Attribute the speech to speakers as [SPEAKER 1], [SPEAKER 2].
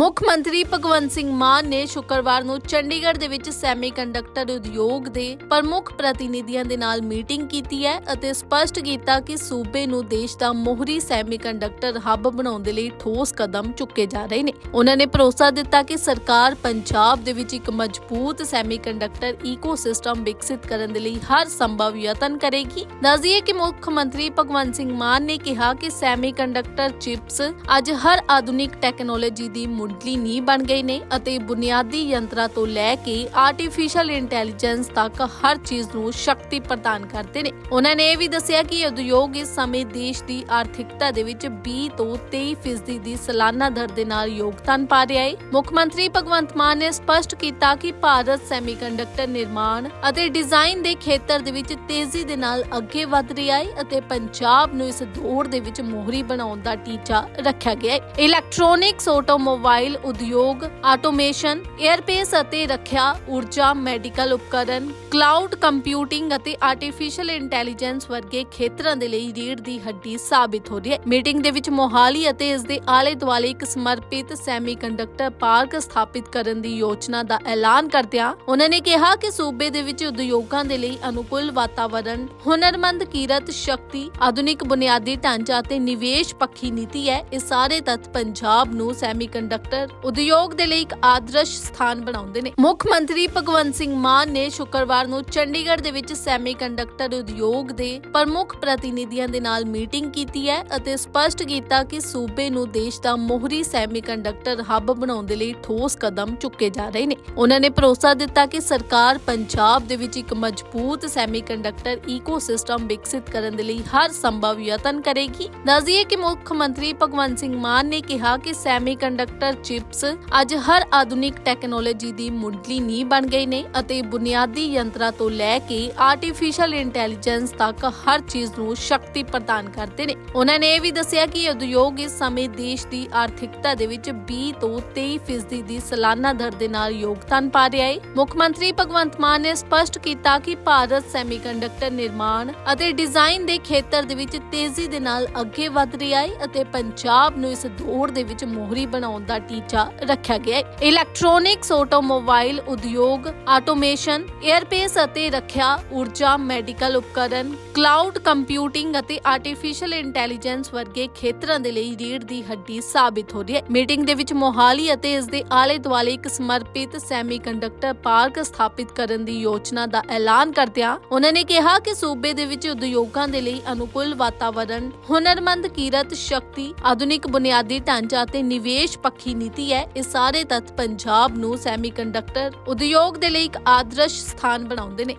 [SPEAKER 1] ਮੁੱਖ ਮੰਤਰੀ ਭਗਵੰਤ ਸਿੰਘ ਮਾਨ ਨੇ ਸ਼ੁੱਕਰਵਾਰ ਨੂੰ ਚੰਡੀਗੜ੍ਹ ਦੇ ਵਿੱਚ ਸੈਮੀਕੰਡਕਟਰ ਉਦਯੋਗ ਦੇ ਪ੍ਰਮੁੱਖ ਪ੍ਰਤੀਨਿਧੀਆਂ ਦੇ ਨਾਲ ਮੀਟਿੰਗ ਕੀਤੀ ਹੈ ਅਤੇ ਸਪਸ਼ਟ ਕੀਤਾ ਕਿ ਸੂਬੇ ਨੂੰ ਦੇਸ਼ ਦਾ ਮੋਹਰੀ ਸੈਮੀਕੰਡਕਟਰ ਹੱਬ ਬਣਾਉਣ ਦੇ ਲਈ ਠੋਸ ਕਦਮ ਚੁੱਕੇ ਜਾ ਰਹੇ ਨੇ। ਉਹਨਾਂ ਨੇ ਭਰੋਸਾ ਦਿੱਤਾ ਕਿ ਸਰਕਾਰ ਪੰਜਾਬ ਦੇ ਵਿੱਚ ਇੱਕ ਮਜ਼ਬੂਤ ਸੈਮੀਕੰਡਕਟਰ ਈਕੋਸਿਸਟਮ ਵਿਕਸਿਤ ਕਰਨ ਦੇ ਲਈ ਹਰ ਸੰਭਵ ਯਤਨ ਕਰੇਗੀ। ਦੱਸਦੀਏ ਕਿ ਮੁੱਖ ਮੰਤਰੀ ਭਗਵੰਤ ਸਿੰਘ ਮਾਨ ਨੇ ਕਿਹਾ ਕਿ ਸੈਮੀਕੰਡਕਟਰ ਚਿਪਸ ਅੱਜ ਹਰ ਆਧੁਨਿਕ ਟੈਕਨੋਲੋਜੀ ਦੀ ਮੁੱਢਲੀ ਨੀਂਹ ਬਣ ਗਏ ਨੇ ਅਤੇ ਬੁਨਿਆਦੀ ਯੰਤਰਾਂ ਤੋਂ ਲੈ ਕੇ ਆਰਟੀਫੀਸ਼ੀਅਲ ਇੰਟੈਲੀਜੈਂਸ ਤੱਕ ਹਰ ਚੀਜ਼ ਨੂੰ ਸ਼ਕਤੀ ਪ੍ਰਦਾਨ ਕਰਦੇ ਨੇ। ਉਹਨਾਂ ਨੇ ਇਹ ਵੀ ਦੱਸਿਆ ਕਿ ਉਦਯੋਗ ਇਸ ਸਮੇਂ ਦੇਸ਼ ਦੀ ਆਰਥਿਕਤਾ ਦੇ ਵਿੱਚ 20 ਤੋਂ 23% ਦੀ ਸਾਲਾਨਾ ਦਰ ਦੇ ਨਾਲ ਯੋਗਦਾਨ ਪਾ ਰਿਹਾ ਹੈ। ਮੁੱਖ ਮੰਤਰੀ ਭਗਵੰਤ ਮਾਨ ਨੇ ਸਪਸ਼ਟ ਕੀਤਾ ਕਿ ਭਾਰਤ ਸੈਮੀਕੰਡਕਟਰ ਨਿਰਮਾਣ ਅਤੇ ਡਿਜ਼ਾਈਨ ਦੇ ਖੇਤਰ ਦੇ ਵਿੱਚ ਤੇਜ਼ੀ ਦੇ ਨਾਲ ਅੱਗੇ ਵਧ ਰਿਹਾ ਹੈ ਅਤੇ ਪੰਜਾਬ ਨੂੰ ਇਸ ਦੌੜ ਦੇ ਵਿੱਚ ਮੋਹਰੀ ਬਣਾਉਣ ਦਾ ਟੀਚਾ ਰੱਖਿਆ ਗਿਆ ਹੈ। ਇਲੈਕਟ੍ਰੋਨਿਕਸ ਆਟੋਮੋਬਾਈਲ ਉਦਯੋਗ, ਆਟੋਮੇਸ਼ਨ 에ਅਰਪੇਸ ਅਤੇ ਰੱਖਿਆ ਊਰਜਾ, ਮੈਡੀਕਲ ਉਪਕਰਨ, ਕਲਾਊਡ ਕੰਪਿਊਟਿੰਗ ਅਤੇ ਆਰਟੀਫੀਸ਼ੀਅਲ ਇੰਟੈਲੀਜੈਂਸ ਵਰਗੇ ਖੇਤਰਾਂ ਦੇ ਲਈ ਰੀੜ ਦੀ ਹੱਡੀ ਸਾਬਿਤ ਹੋ ਰਹੀ ਹੈ। ਮੀਟਿੰਗ ਦੇ ਵਿੱਚ ਮੋਹਾਲੀ ਅਤੇ ਇਸ ਦੇ ਆਲੇ ਦੁਆਲੇ ਇੱਕ ਸਮਰਪਿਤ ਸੈਮੀਕੰਡਕਟਰ ਪਾਰਕ ਸਥਾਪਿਤ ਕਰਨ ਦੀ ਯੋਜਨਾ ਦਾ ਐਲਾਨ ਕਰਦਿਆਂ ਉਹਨਾਂ ਨੇ ਕਿਹਾ ਕਿ ਸੂਬੇ ਦੇ ਵਿੱਚ ਉਦਯੋਗਾਂ ਦੇ ਲਈ ਅਨੁਕੂਲ ਵਾਤਾਵਰਣ, ਹੁਨਰਮੰਦ ਕੀਰਤ ਸ਼ਕਤੀ, ਆਧੁਨਿਕ ਬੁਨਿਆਦੀ ਢਾਂਚਾ ਅਤੇ ਨਿਵੇਸ਼ ਪੱਖੀ ਨੀਤੀ ਹੈ। ਇਹ ਸਾਰੇ ਤੱਤ ਪੰਜਾਬ ਨੂੰ ਸੈਮੀਕੰਡਕਟਰ ਉਦਯੋਗ ਦੇ ਲਈ ਇੱਕ ਆਦਰਸ਼ ਸਥਾਨ ਬਣਾਉਂਦੇ ਨੇ। ਮੁੱਖ ਮੰਤਰੀ ਭਗਵੰਤ ਸਿੰਘ ਮਾਨ ਨੇ ਸ਼ੁੱਕਰਵਾਰ ਨੂੰ ਚੰਡੀਗੜ੍ਹ ਦੇ ਵਿੱਚ ਸੈਮੀਕੰਡਕਟਰ ਉਦਯੋਗ ਦੇ ਪ੍ਰਮੁੱਖ ਪ੍ਰਤੀਨਿਧੀਆਂ ਦੇ ਨਾਲ ਮੀਟਿੰਗ ਕੀਤੀ ਹੈ ਅਤੇ ਸਪਸ਼ਟ ਕੀਤਾ ਕਿ ਸੂਬੇ ਨੂੰ ਦੇਸ਼ ਦਾ ਮੋਹਰੀ ਸੈਮੀਕੰਡਕਟਰ ਹੱਬ ਬਣਾਉਣ ਦੇ ਲਈ ਠੋਸ ਕਦਮ ਚੁੱਕੇ ਜਾ ਰਹੇ ਨੇ। ਉਹਨਾਂ ਨੇ ਭਰੋਸਾ ਦਿੱਤਾ ਕਿ ਸਰਕਾਰ ਪੰਜਾਬ ਦੇ ਵਿੱਚ ਇੱਕ ਮਜ਼ਬੂਤ ਸੈਮੀਕੰਡਕਟਰ ਈਕੋਸਿਸਟਮ ਵਿਕਸਿਤ ਕਰਨ ਦੇ ਲਈ ਹਰ ਸੰਭਵ ਯਤਨ ਕਰੇਗੀ। ਦੱਸਦੀਏ ਕਿ ਮੁੱਖ ਮੰਤਰੀ ਭਗਵੰਤ ਸਿੰਘ ਮਾਨ ਨੇ ਕਿਹਾ ਕਿ ਸੈਮੀਕੰਡਕਟਰ ਚਿਪਸ ਅੱਜ ਹਰ ਆਧੁਨਿਕ ਟੈਕਨੋਲੋਜੀ ਦੀ ਮੁੱਢਲੀ ਨੀਂਹ ਬਣ ਗਏ ਨੇ ਅਤੇ ਬੁਨਿਆਦੀ ਯੰਤਰਾਂ ਤੋਂ ਲੈ ਕੇ ਆਰਟੀਫੀਸ਼ੀਅਲ ਇੰਟੈਲੀਜੈਂਸ ਤੱਕ ਹਰ ਚੀਜ਼ ਨੂੰ ਸ਼ਕਤੀ ਪ੍ਰਦਾਨ ਕਰਦੇ ਨੇ। ਉਹਨਾਂ ਨੇ ਇਹ ਵੀ ਦੱਸਿਆ ਕਿ ਉਦਯੋਗ ਇਸ ਸਮੇਂ ਦੇਸ਼ ਦੀ ਆਰਥਿਕਤਾ ਦੇ ਵਿੱਚ 20 ਤੋਂ 23% ਦੀ ਸਾਲਾਨਾ ਦਰ ਦੇ ਨਾਲ ਯੋਗਦਾਨ ਪਾ ਰਿਹਾ ਹੈ। ਮੁੱਖ ਮੰਤਰੀ ਭਗਵੰਤ ਮਾਨ ਨੇ ਸਪਸ਼ਟ ਕੀਤਾ ਕਿ ਭਾਰਤ ਸੈਮੀਕੰਡਕਟਰ ਨਿਰਮਾਣ ਅਤੇ ਡਿਜ਼ਾਈਨ ਦੇ ਖੇਤਰ ਦੇ ਵਿੱਚ ਤੇਜ਼ੀ ਦੇ ਨਾਲ ਅੱਗੇ ਵਧ ਰਿਹਾ ਹੈ ਅਤੇ ਪੰਜਾਬ ਨੂੰ ਇਸ ਦੌੜ ਦੇ ਵਿੱਚ ਮੋਹਰੀ ਬਣਾਉਣ ਦਾ ਟੀਚਾ ਰੱਖਿਆ ਗਿਆ ਹੈ। ਇਲੈਕਟ੍ਰੋਨਿਕਸ ਆਟੋਮੋਬਾਈਲ ਉਦਯੋਗ ਆਟੋਮੇਸ਼ਨ 에ਅਰਪੇਸ ਅਤੇ ਰੱਖਿਆ ਊਰਜਾ ਮੈਡੀਕਲ ਉਪਕਰਨ ਕਲਾਊਡ ਕੰਪਿਊਟਿੰਗ ਅਤੇ ਆਰਟੀਫੀਸ਼ੀਅਲ ਇੰਟੈਲੀਜੈਂਸ ਵਰਗੇ ਖੇਤਰਾਂ ਦੇ ਲਈ ਰੀੜ ਦੀ ਹੱਡੀ ਸਾਬਿਤ ਹੋ ਰਹੀ ਹੈ। ਮੀਟਿੰਗ ਦੇ ਵਿੱਚ ਮੋਹਾਲੀ ਅਤੇ ਇਸ ਦੇ ਆਲੇ ਦੁਆਲੇ ਇੱਕ ਸਮਰਪਿਤ ਸੈਮੀਕੰਡਕਟਰ ਪਾਰਕ ਸਥਾਪਿਤ ਕਰਨ ਦੀ ਯੋਜਨਾ ਦਾ ਐਲਾਨ ਕਰਦਿਆਂ ਉਹਨਾਂ ਨੇ ਕਿਹਾ ਕਿ ਸੂਬੇ ਦੇ ਵਿੱਚ ਉਦਯੋਗਾਂ ਦੇ ਲਈ ਅਨੁਕੂਲ ਵਾਤਾਵਰਣ, ਹੁਨਰਮੰਦ ਕੀਰਤ ਸ਼ਕਤੀ, ਆਧੁਨਿਕ ਬੁਨਿਆਦੀ ਢਾਂਚਾ ਅਤੇ ਨਿਵੇਸ਼ ਪੱਖੀ ਨੀਤੀ ਹੈ, ਇਹ ਸਾਰੇ ਤੱਤ ਪੰਜਾਬ ਨੂੰ ਸੈਮੀਕੰਡਕਟਰ ਉਦਯੋਗ ਦੇ ਲਈ ਇੱਕ ਆਦਰਸ਼ ਸਥਾਨ ਬਣਾਉਂਦੇ ਨੇ।